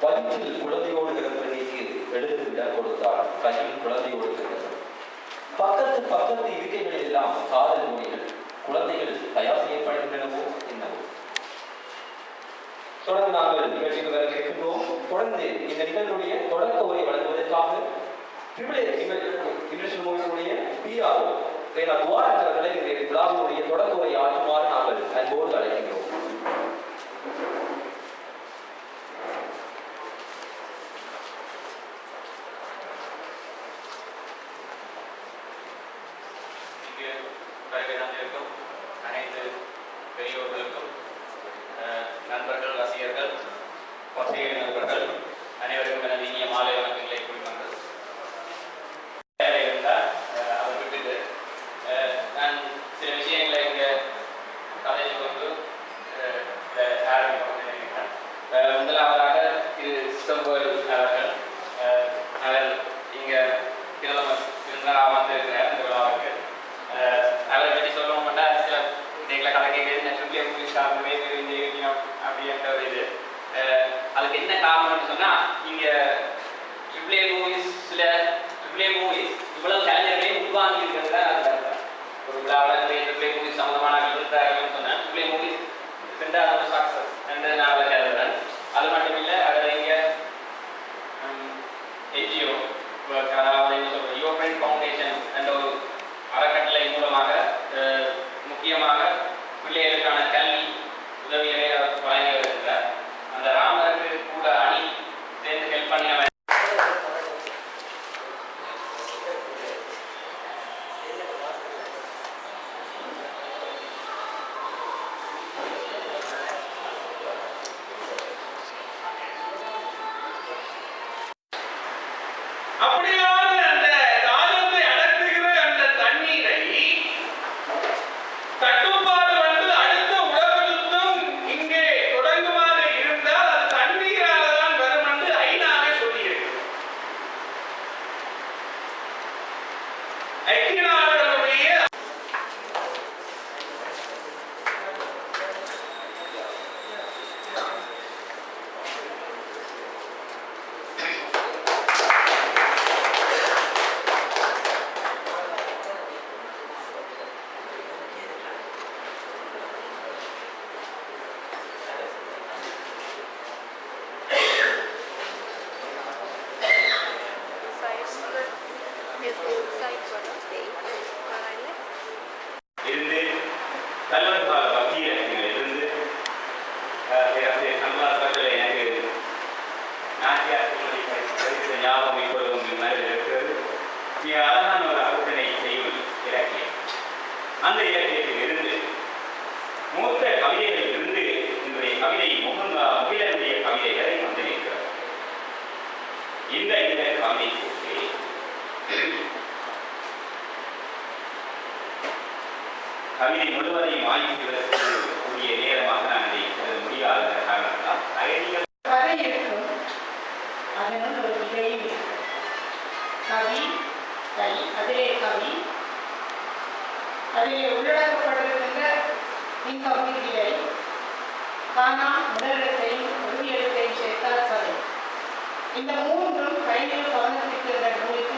வயிற்றில் குழந்தையோடு கிடப்பதற்கு எடுத்து விட கொடுத்தாள் கையில் குழந்தையோடு கிடந்தது பக்கத்து பக்கத்து இருக்கைகளில் எல்லாம் காதல் மொழிகள் குழந்தைகளுக்கு தயார் செய்யப்படுகின்றனவோ என்னவோ. தொடர்ந்து நாங்கள் நிகழ்ச்சிக்கு வர இருக்கின்றோம் தொடர்ந்து இந்த நிகழ்வுடைய தொடக்க உரை வழங்குவதற்காக இங்கிலீஷ் பிஆர்ஓ ரேனா துவார் இந்த விழாவினுடைய தொடக்க உரை ஆற்றுமாறு நாங்கள் அன்போடு அழைக்கின்றோம். அவர் இங்கே பிரதமர் விருந்தினராக வந்திருக்கிறார் இந்த விழாவுக்கு அஹ் அவரை பற்றி சொல்லணும்னா சில இன்றைக்குள்ள கதை கேட்குறது ட்ரிபிள் இங்கிலீஷ் காரணமே அப்படின்ற ஒரு இது. அதுக்கு என்ன காரணம்னு சொன்னா இங்க ட்ரிபிளே ஏ மூவிஸ்ல ட்ரிபிள் மூவிஸ் இவ்வளவு கலைஞர்களையும் உள்வாங்கி இருக்கிறது தான் அது ஒரு விழாவில் ட்ரிபிளே மூவிஸ் சம்மந்தமான இருக்கிறார்கள்னு சொன்னேன் ட்ரிபிளே மூவிஸ் ரெண்டாவது ஒரு சக்ஸஸ் இருந்து கல்லூரி இருந்து எனக்கு நாட்டியார் படித்த ஞாபகம் இப்பொழுதும் மனதில் இருக்கிறது. மிக அழகான ஒரு செய்யும் இலக்கியம். அந்த இலக்கியத்தில் இருந்து மூத்த கவிதைகளில் இருந்து என்னுடைய கவிதை முகந்தா முகிலனுடைய கவிதை வந்து நிற்கிறது இந்த இந்த கவிதை போட்டு கவிதை முழுவதையும் வாங்கி கூடிய நேரமாக நான் இதை முடியாத காரணத்தால் அயடிகள் கதை இருக்கும் அதனுள் ஒரு விதையும் கவி கை அதிலே கவி. அதிலே உள்ளடக்கப்பட்டிருக்கின்ற இன்கம்ப்ளீட்டிலை காணா முதலிடத்தையும் உறுதியிடத்தையும் சேர்த்தால் கதை இந்த மூன்றும் கையில் கவனத்திற்கு நூலுக்கு